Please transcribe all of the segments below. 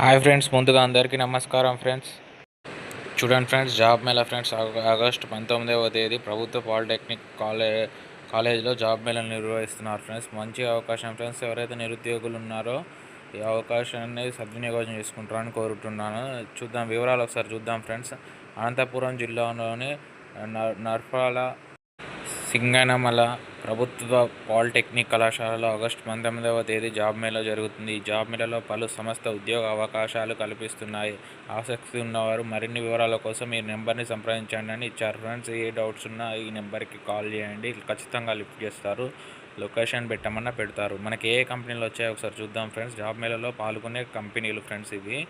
Hi friends ముందుగా అందరికీ నమస్కారం ఫ్రెండ్స్ చూడండి ఫ్రెండ్స్ జాబ్ మేళా ఫ్రెండ్స్ ఆగ- ఆగస్టు పంతొమ్మిదవ తేదీ ప్రభుత్వ పాలిటెక్నిక్ కాలే కాలేజీలో జాబ్ మేళా నిర్వహిస్తున్నారు ఫ్రెండ్స్ మంచి అవకాశం ఫ్రెండ్స్ ఎవరైతే నిరుద్యోగులు ఉన్నారో ఈ అవకాశాన్ని సద్వినియోగం చేసుకుంటారని కోరుతున్నాను. చూద్దాం వివరాలు ఒకసారి చూద్దాం ఫ్రెండ్స్ అనంతపురం జిల్లాలోని నర్- నర్పాల సింగనమల ప్రభుత్వ పాలిటెక్నిక్ కళాశాలలో ఆగస్టు పంతొమ్మిదవ తేదీ జాబ్ మేళా జరుగుతుంది. ఈ జాబ్ మేళాలో పలు సంస్థ ఉద్యోగ అవకాశాలు కల్పిస్తున్నాయి. ఆసక్తి ఉన్నవారు మరిన్ని వివరాల కోసం ఈ నెంబర్ని సంప్రదించండి అని ఇచ్చారు. ఫ్రెండ్స్ ఏ డౌట్స్ ఉన్నా ఈ నెంబర్కి కాల్ చేయండి. ఖచ్చితంగా లిఫ్ట్ చేస్తారు. లొకేషన్ పెట్టమన్నా పెడతారు. మనకి ఏ కంపెనీలు వచ్చాయో ఒకసారి చూద్దాం ఫ్రెండ్స్. జాబ్ మేళలో పాల్గొనే కంపెనీలు ఫ్రెండ్స్ ఇవి.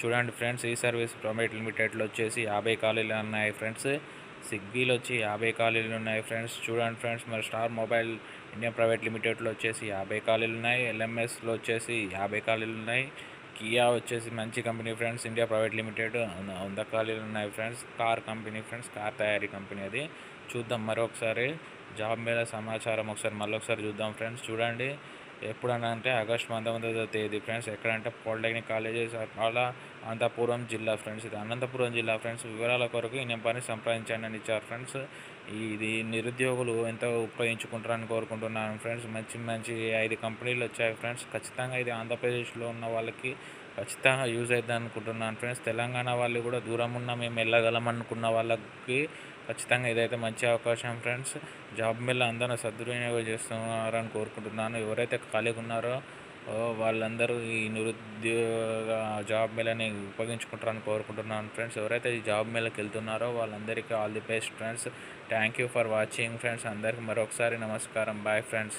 చూడండి ఫ్రెండ్స్ ఈ సర్వీస్ ప్రైవేట్ లిమిటెడ్లో వచ్చేసి యాభై ఖాళీలు ఉన్నాయి ఫ్రెండ్స్. స్విగ్గీలో వచ్చి యాభై ఖాళీలు ఉన్నాయి ఫ్రెండ్స్. చూడండి ఫ్రెండ్స్ మరి స్టార్ మొబైల్ ఇండియా ప్రైవేట్ లిమిటెడ్లో వచ్చేసి యాభై ఖాళీలు ఉన్నాయి ఎల్ఎంఎస్లో వచ్చేసి యాభై ఖాళీలు ఉన్నాయి కియా వచ్చేసి మంచి company friends India private limited. వంద ఖాళీలు ఉన్నాయి friends. Car company friends car తయారీ కంపెనీ అది. చూద్దాం మరొకసారి. జాబ్ మీద సమాచారం ఒకసారి మళ్ళీ ఒకసారి చూద్దాం ఫ్రెండ్స్. చూడండి. ఎప్పుడన్నా అంటే ఆగస్ట్ పంతొమ్మిదవ తేదీ ఫ్రెండ్స్ ఎక్కడంటే పాలిటెక్నిక్ కాలేజెస్ అలా అనంతపురం జిల్లా ఫ్రెండ్స్ ఇది. అనంతపురం జిల్లా ఫ్రెండ్స్ వివరాల కొరకు ఈ నెంబర్ని సంప్రదించండి అని ఇచ్చారు ఫ్రెండ్స్. ఇది నిరుద్యోగులు ఎంతో ఉపయోగించుకుంటారని కోరుకుంటున్నాను ఫ్రెండ్స్. మంచి మంచి ఐదు కంపెనీలు వచ్చాయి ఫ్రెండ్స్. ఖచ్చితంగా ఇది ఆంధ్రప్రదేశ్లో ఉన్న వాళ్ళకి ఖచ్చితంగా యూజ్ అవుతుంది అనుకుంటున్నాను ఫ్రెండ్స్ తెలంగాణ వాళ్ళు కూడా దూరం ఉన్న మేము వెళ్ళగలం అనుకున్న వాళ్ళకి ఖచ్చితంగా ఇదైతే మంచి అవకాశం ఫ్రెండ్స్. జాబ్ మీద అందరూ సద్వినియోగం చేస్తున్నారని కోరుకుంటున్నాను. ఎవరైతే ఖాళీగా ఉన్నారో వాళ్ళందరూ ఈ నిరుద్యోగ జాబ్ మేళని ఉపయోగించుకుంటారని కోరుకుంటున్నాను ఫ్రెండ్స్. ఎవరైతే ఈ జాబ్ మేళకి వెళ్తున్నారో వాళ్ళందరికీ all the best friends. Thank you for watching friends. అందరికీ మరొకసారి నమస్కారం. Bye friends.